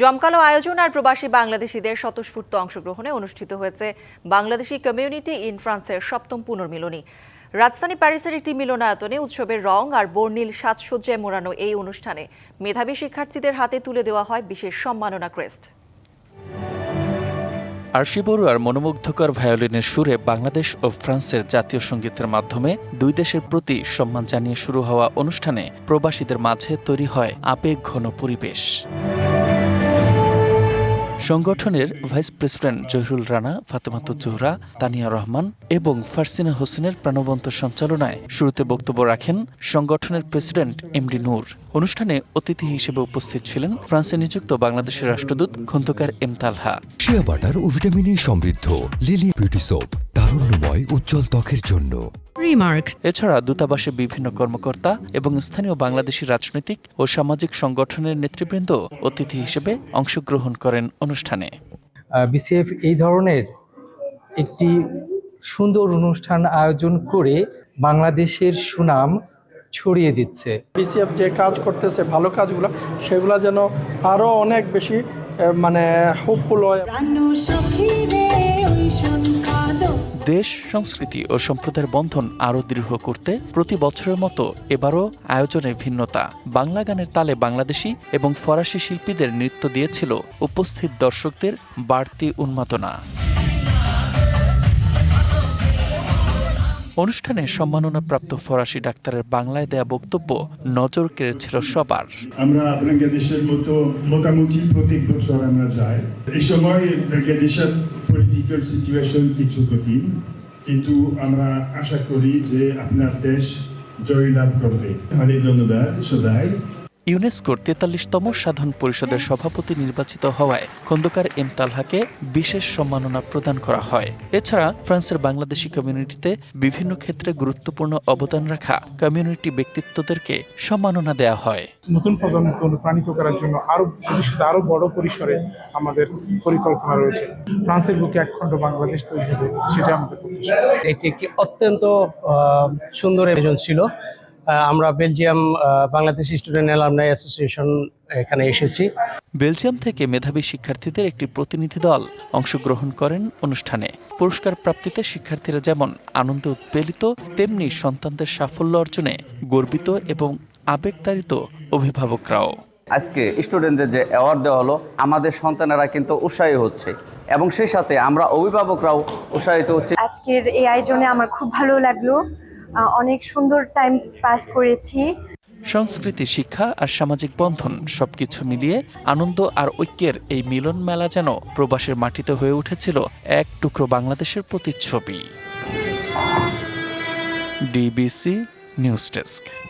জমকালো আয়োজন আর প্রবাসী বাংলাদেশিদের স্বতঃস্ফূর্ত অংশগ্রহণে অনুষ্ঠিত হয়েছে বাংলাদেশি কমিউনিটি ইন ফ্রান্সের সপ্তম পুনর্মিলনী। রাজধানী প্যারিসের একটি মিলনায়তনে উৎসবের রং আর বর্ণিল সাজসজ্জায় মোড়ানো এই অনুষ্ঠানে মেধাবী শিক্ষার্থীদের হাতে তুলে দেওয়া হয় বিশেষ সম্মাননা ক্রেস্ট। আরশি বড়ুয়ার মনোমুগ্ধকর ভায়োলিনের সুরে বাংলাদেশ ও ফ্রান্সের জাতীয় সঙ্গীতের মাধ্যমে দুই দেশের প্রতি সম্মান জানিয়ে শুরু হওয়া অনুষ্ঠানে প্রবাসীদের মাঝে তৈরি হয় আবেগ ঘন পরিবেশ সংগঠনের ভাইস প্রেসিডেন্ট জহিরুল রানা ফাতেমাতু জোহরা, তানিয়া রহমান এবং ফারসিনা হোসেনের প্রাণবন্ত সঞ্চালনায় শুরুতে বক্তব্য রাখেন সংগঠনের প্রেসিডেন্ট এমডি নূর। অনুষ্ঠানে অতিথি হিসেবে উপস্থিত ছিলেন ফ্রান্সে নিযুক্ত বাংলাদেশের রাষ্ট্রদূত Khondokar M Talha. Shea butter ও ভিটামিন সমৃদ্ধ লিলি বিউটি সোপ তারুণ্যময় উজ্জ্বল ত্বকের জন্য। Remark. এছাড়া দূতাবাসে বিভিন্ন কর্মকর্তা এবং স্থানীয় বাংলাদেশি রাজনৈতিক ও সামাজিক সংগঠনের নেতৃবৃন্দ অতিথি হিসেবে অংশগ্রহণ করেন অনুষ্ঠানে। বিসিএফ এই ধরনের একটি সুন্দর অনুষ্ঠান আয়োজন করে বাংলাদেশের সুনাম ছড়িয়ে দিচ্ছে। বিসিএফ যে কাজ করতেছে ভালো কাজগুলো সেগুলো যেন আরও অনেক বেশি মানে দেশ সংস্কৃতি ও সম্প্রদায়ের বন্ধন আরও দৃঢ় করতে প্রতি বছরের মতো এবারও আয়োজনে ভিন্নতা। বাংলা গানের তালে বাংলাদেশি এবং ফরাসি শিল্পীদের নৃত্য দিয়েছিল উপস্থিত দর্শকদের বাড়তি উন্মাদনা। অনুষ্ঠানে সম্মাননা প্রাপ্ত ফরাসি ডাক্তারের বাংলায় দেয়া বক্তব্য নজর কেড়েছিল সবার। আমরা বাংলাদেশের মতো মোটামুটি প্রত্যেক বছর আমরা যাই। এই সময় বাংলাদেশের পলিটিক্যাল সিচুয়েশন কিছু কঠিন, কিন্তু আমরা আশা করি যে আপনার দেশ জয়লাভ করবে। অনেক ধন্যবাদ সবাই। ইউনেস্কোর তেতাল্লিশতম সাধারণ পরিষদের সভাপতি নির্বাচিত হওয়ায় খন্দকার এম তালহাকে বিশেষ সম্মাননা প্রদান করা হয়। এছাড়া ফ্রান্সের বাংলাদেশি কমিউনিটিতে বিভিন্ন ক্ষেত্রে গুরুত্বপূর্ণ অবদান রাখা কমিউনিটি ব্যক্তিত্বদেরকে সম্মাননা দেওয়া হয়। নতুন প্রজন্মকে অনুপ্রাণিত করার জন্য আরও ভবিষ্যতে আরও বড় পরিসরে আমাদের পরিকল্পনা রয়েছে। ফ্রান্সের বুকে একখণ্ড বাংলাদেশ তৈরি হবে সেটা আমাদের এটি একটি অত্যন্ত আহ, সুন্দর আয়োজন ছিল। আমরা Belgium Bangladesh student alumni association এখানে এসেছি। বেলজিয়াম থেকে মেধাবী শিক্ষার্থীদের একটি প্রতিনিধি দল অংশগ্রহণ করেন অনুষ্ঠানে। পুরস্কার প্রাপ্তিতে শিক্ষার্থীরা যেমন আনন্দে উৎপেলিত তেমনি সন্তানদের সাফল্য অর্জনে গর্বিত এবং আবেগতাড়িত অভিভাবকরাও। আজকে স্টুডেন্টদের যে অ্যাওয়ার্ড দেওয়া হলো আমাদের সন্তানেরা কিন্তু উৎসাহী হচ্ছে এবং সেই সাথে আমরা অভিভাবকরাও উৎসাহিত হচ্ছে। আজকের এই আয়োজনে আমার খুব ভালো লাগল। অনেক সুন্দর টাইম পাস করেছি। সংস্কৃতি, শিক্ষা আর সামাজিক বন্ধন সবকিছু মিলিয়ে আনন্দ আর ঐক্যের এই মিলন মেলা যেন প্রবাসের মাটিতে হয়ে উঠেছিল এক টুকরো বাংলাদেশের প্রতিচ্ছবি। DBC news desk.